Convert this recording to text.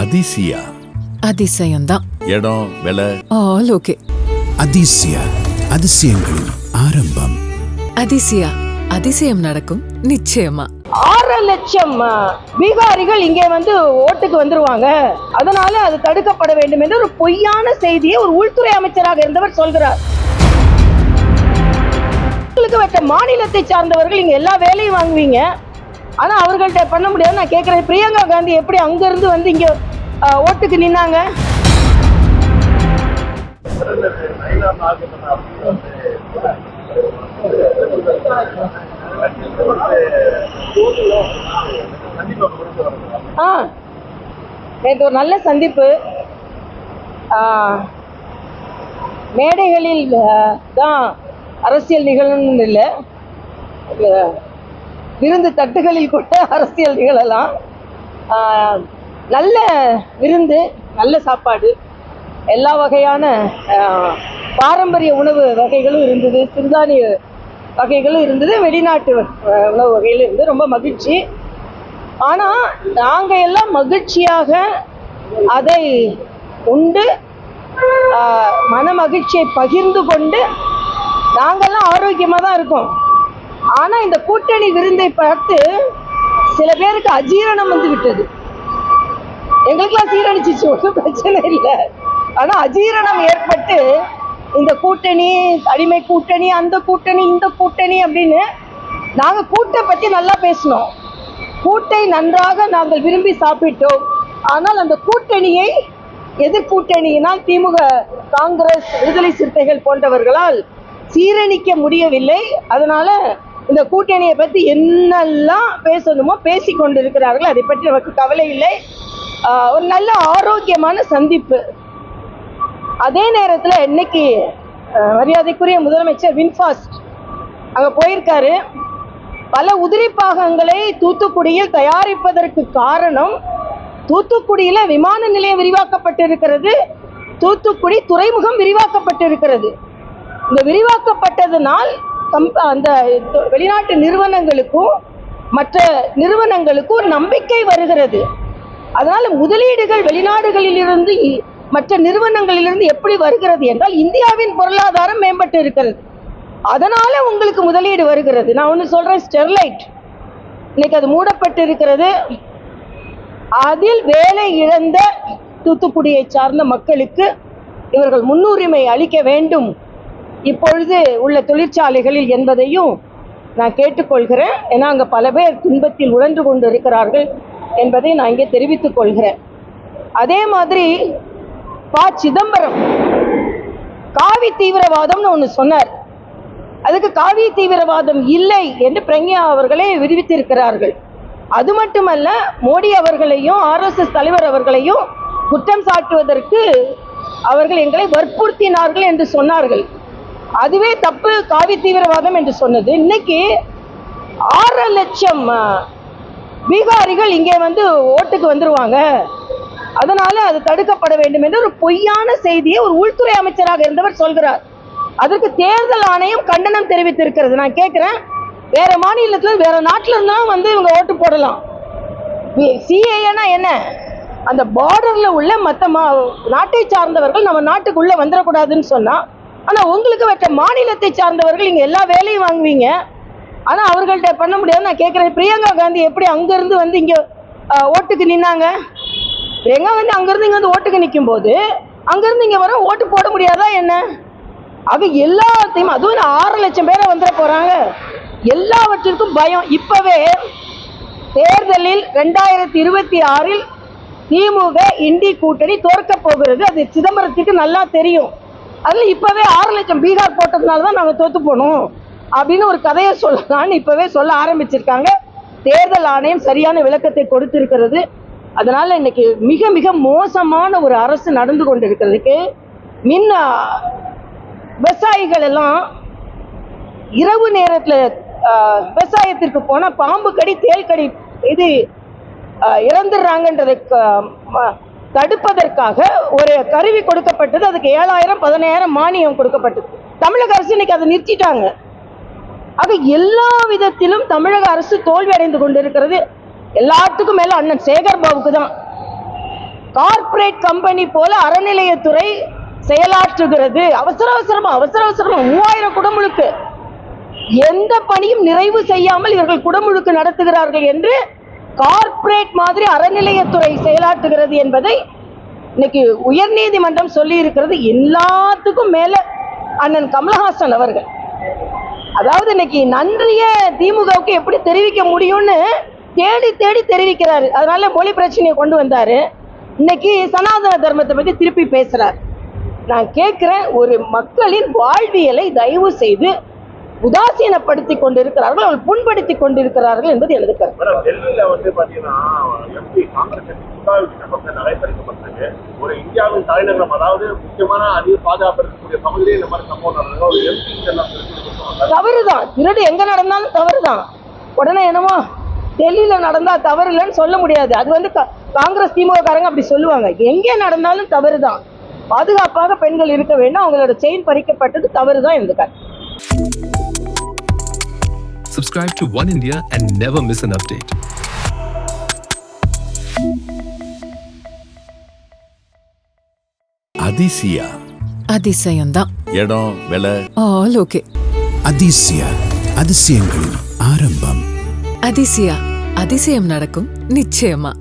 அதிசயா. அதிசயம்தான். இடம் விலை? All okay. அதிசய அதிசயங்களின் ஆரம்பம். அதிசயா அதிசயம் நடக்கும் நிச்சயமா. ஆறரை லட்சம் பீகாரிகள் இங்கே வந்து ஓட்டுக்கு வந்துருவாங்க. அதனால அது தடுக்கப்பட வேண்டும் என்று ஒரு பொய்யான செய்தியை ஒரு உள்துறை அமைச்சராக இருந்தவர் சொல்கிறார். உங்களுக்கு மற்ற மாநிலத்தை சார்ந்தவர்கள் இங்க எல்லா வேலையும் வாங்குவீங்க. ஆனா அவர்கள்ட்ட பண்ண முடியாது. நான் கேட்கிறேன் பிரியங்கா காந்தி எப்படி அங்க இருந்து வந்து இங்க ஓட்டுக்கு நின்னாங்க. ஆ நேற்று ஒரு நல்ல சந்திப்பு. மேடைகளில் தான் அரசியல் நிகழணும்னு இல்லை. விருந்து தட்டுகளில் கூட அரசியல் நிகழலாம். நல்ல விருந்து நல்ல சாப்பாடு எல்லா வகையான பாரம்பரிய உணவு வகைகளும் இருந்தது. சிறுதானிய வகைகளும் இருந்தது. வெளிநாட்டு உணவு வகைகளும் இருந்தது. ரொம்ப மகிழ்ச்சி. ஆனால் நாங்கள் எல்லாம் மகிழ்ச்சியாக அதை உண்டு மன மகிழ்ச்சியை பகிர்ந்து கொண்டு நாங்கெல்லாம் ஆரோக்கியமாக தான் இருக்கோம். ஆனால் இந்த கூட்டணி விருந்தை பார்த்து சில பேருக்கு அஜீரணம் வந்து விட்டது. எங்களுக்கெல்லாம் சீரழிச்சிச்சு ஒன்றும் பிரச்சனை இல்லை. ஆனால் அஜீரணம் ஏற்பட்டு இந்த கூட்டணி அடிமை கூட்டணி அந்த கூட்டணி இந்த கூட்டணி அப்படின்னு நாங்கள் கூட்டை பற்றி நல்லா பேசினோம். கூட்டை நன்றாக நாங்கள் விரும்பி சாப்பிட்டோம். ஆனால் அந்த கூட்டணியை எதிர்கூட்டணியினால் திமுக காங்கிரஸ் விடுதலை சிறுத்தைகள் போன்றவர்களால் சீரணிக்க முடியவில்லை. அதனால இந்த கூட்டணியை பற்றி என்னெல்லாம் பேசணுமோ பேசி கொண்டிருக்கிறார்கள் அதை பற்றி நமக்கு கவலை இல்லை. ஒரு நல்ல ஆரோக்கியமான சந்திப்பு. அதே நேரத்தில் இன்னைக்கு மரியாதைக்குரிய முதலமைச்சர் வின்ஃபாஸ்ட் அங்கே போயிருக்காரு. பல உதிரி பாகங்களை தூத்துக்குடியில் தயாரிப்பதற்கு காரணம் தூத்துக்குடியில் விமான நிலையம் விரிவாக்கப்பட்டிருக்கிறது. தூத்துக்குடி துறைமுகம் விரிவாக்கப்பட்டிருக்கிறது. இந்த விரிவாக்கப்பட்டதனால் கம் அந்த வெளிநாட்டு நிறுவனங்களுக்கும் மற்ற நிறுவனங்களுக்கும் ஒரு நம்பிக்கை வருகிறது. அதனால முதலீடுகள் வெளிநாடுகளிலிருந்து மற்ற நிறுவனங்களிலிருந்து எப்படி வருகிறது என்றால் இந்தியாவின் பொருளாதாரம் மேம்பட்டு இருக்கிறது. அதனால உங்களுக்கு முதலீடு வருகிறது. நான் ஒன்று சொல்றேன் ஸ்டெர்லைட். இன்னைக்கு அது மூடப்பட்டு இருக்கிறது அதில் வேலை இழந்த தூத்துக்குடியை சார்ந்த மக்களுக்கு இவர்கள் முன்னுரிமை அளிக்க வேண்டும். இப்பொழுது உள்ள தொழிற்சாலைகளில் என்பதையும் நான் கேட்டுக்கொள்கிறேன். ஏன்னா அங்கே பல பேர் துன்பத்தில் உழன்று கொண்டு இருக்கிறார்கள் என்பதை நான் இங்கே தெரிவித்துக் கொள்கிறேன். அதே மாதிரி ப. சிதம்பரம் காவி தீவிரவாதம்னு ஒன்று சொன்னார். அதுக்கு காவி தீவிரவாதம் இல்லை என்று பிரக்ஞா அவர்களே விடுவித்திருக்கிறார்கள் அது மட்டுமல்ல மோடி அவர்களையும் ஆர்எஸ்எஸ் தலைவர் அவர்களையும் குற்றம் சாட்டுவதற்கு அவர்கள் எங்களை வற்புறுத்தினார்கள் என்று சொன்னார்கள். அதுவே தப்பு காவி தீவிரவாதம் என்று சொன்னது. இன்னைக்கு ஆறு லட்சம் பீகாரிகள் இங்கே வந்து ஓட்டுக்கு வந்துருவாங்க. அதனால அது தடுக்கப்பட வேண்டும் என்று ஒரு பொய்யான செய்தியை ஒரு உள்துறை அமைச்சராக இருந்தவர் சொல்கிறார். அதற்கு தேர்தல் ஆணையம் கண்டனம் தெரிவித்திருக்கிறது. நான் கேட்கிறேன் வேற மாநிலத்தில் வேற நாட்டுல இருந்தாலும் வந்து இவங்க ஓட்டு போடலாம். சிஏஏனா என்ன? அந்த பார்டர்ல உள்ள மற்ற மா நாட்டை சார்ந்தவர்கள் நம்ம நாட்டுக்குள்ள வந்துடக்கூடாதுன்னு சொன்னா ஆனா உங்களுக்கு மற்ற மாநிலத்தை சார்ந்தவர்கள் இங்க எல்லா வேலையும் வாங்குவீங்க. ஆனா அவர்கள்ட்ட பண்ண முடியாது. நான் கேட்கிறேன் பிரியங்கா காந்தி எப்படி அங்க இருந்து வந்து இங்க ஓட்டுக்கு நின்னாங்க? பிரியங்கா காந்தி அங்கேருந்து இங்கே இங்க வந்து ஓட்டுக்கு நிற்கும் போது அங்கேருந்து இங்கே இங்க வர ஓட்டு போட முடியாதா என்ன? ஆக எல்லாத்தையும் அதுவும் ஆறு லட்சம் பேரை வந்துட போறாங்க. எல்லாவற்றிற்கும் பயம். இப்பவே தேர்தலில் ரெண்டாயிரத்தி இருபத்தி ஆறில் திமுக இண்டி கூட்டணி தோற்க போகிறது. அது சிதம்பரத்துக்கு நல்லா தெரியும். அதில் இப்போவே ஆறு லட்சம் பீகார் போட்டதுனால தான் நாங்கள் தோற்று போனோம். அப்படின்னு ஒரு கதையை சொல்லலாம்னு இப்பவே சொல்ல ஆரம்பிச்சிருக்காங்க. தேர்தல் ஆணையம் சரியான விளக்கத்தை கொடுத்திருக்கிறது. அதனால இன்னைக்கு மிக மிக மோசமான ஒரு அரசு நடந்து கொண்டிருக்கிறதுக்கு மின் விவசாயிகள் எல்லாம் இரவு நேரத்தில் விவசாயத்திற்கு போனால் பாம்பு கடி தேல் கடி இது இறந்துடுறாங்கன்றதை க- ம- தடுப்பதற்காக ஒரு கருவி கொடுக்கப்பட்டது. அதுக்கு ஏழாயிரம் பதினாயிரம் மானியம் கொடுக்கப்பட்டது. தமிழக அரசு இன்னைக்கு அதை நிறுத்திட்டாங்க. ஆக எல்லா விதத்திலும் தமிழக அரசு தோல்வி அடைந்து கொண்டிருக்கிறது. எல்லாத்துக்கும் மேல அண்ணன் சேகர் பாபுக்கு தான். கார்ப்பரேட் கம்பெனி போல அறநிலையத்துறை செயலாற்றுகிறது. அவசர அவசரமா அவசர அவசரமா மூவாயிரம் குடமுழுக்கு. எந்த பணியும் நிறைவு செய்யாமல் இவர்கள் குடமுழுக்கு நடத்துகிறார்கள் என்று கார்ப்பரேட் மாதிரி அறநிலையத்துறை செயலாற்றுகிறது என்பதை இன்னைக்கு உயர்நீதிமன்றம் சொல்லி இருக்கிறது எல்லாத்துக்கும் மேல அண்ணன் கமலஹாசன் அவர்கள். அதாவது இன்னைக்கு நன்றிய திமுகவுக்கு எப்படி தெரிவிக்க முடியும்னு தேடி தேடி தெரிவிக்கிறாரு. அதனால மொழி பிரச்சனையை கொண்டு வந்தாரு. இன்னைக்கு சனாதன தர்மத்தை பத்தி திருப்பி பேசுறார். நான் கேட்கிறேன் ஒரு மக்களின் வாழ்வியலை தயவு செய்து உதாசீனப்படுத்தி கொண்டிருக்கிறார்கள் அவர்கள் புண்படுத்தி கொண்டிருக்கிறார்கள் என்பது எனது கருத்து. வந்து ஒரு இந்தியாவின் தலைநகரம் அதாவது முக்கியமான அதிக பாதுகாப்பு இருக்கக்கூடிய இந்த மாதிரி சம்பவம் நடந்தது ஒரு எம்பி தெரிவிச்சிருக்கோம் தவறுதான். திருடு எங்க நடந்தாலும் தவறுதான். உடனே என்னமோ டெல்லியில நடந்தா தவறு இல்லைன்னு சொல்ல முடியாது. அது வந்து கா- காங்கிரஸ் திமுக காரங்க அப்படி சொல்லுவாங்க. எங்கே நடந்தாலும் தவறுதான். பாதுகாப்பாக பெண்கள் இருக்க வேண்டும். அவங்களோட செயின் பறிக்கப்பட்டது தவறுதான் எனக்கு கருத்து. Subscribe to One India and never miss an update. Athisaya அதிசயம்தான். இடம் விலை? All okay. அதிசயா அதிசயங்களின் ஆரம்பம் அதிசயா அதிசயம் நடக்கும் நிச்சயமா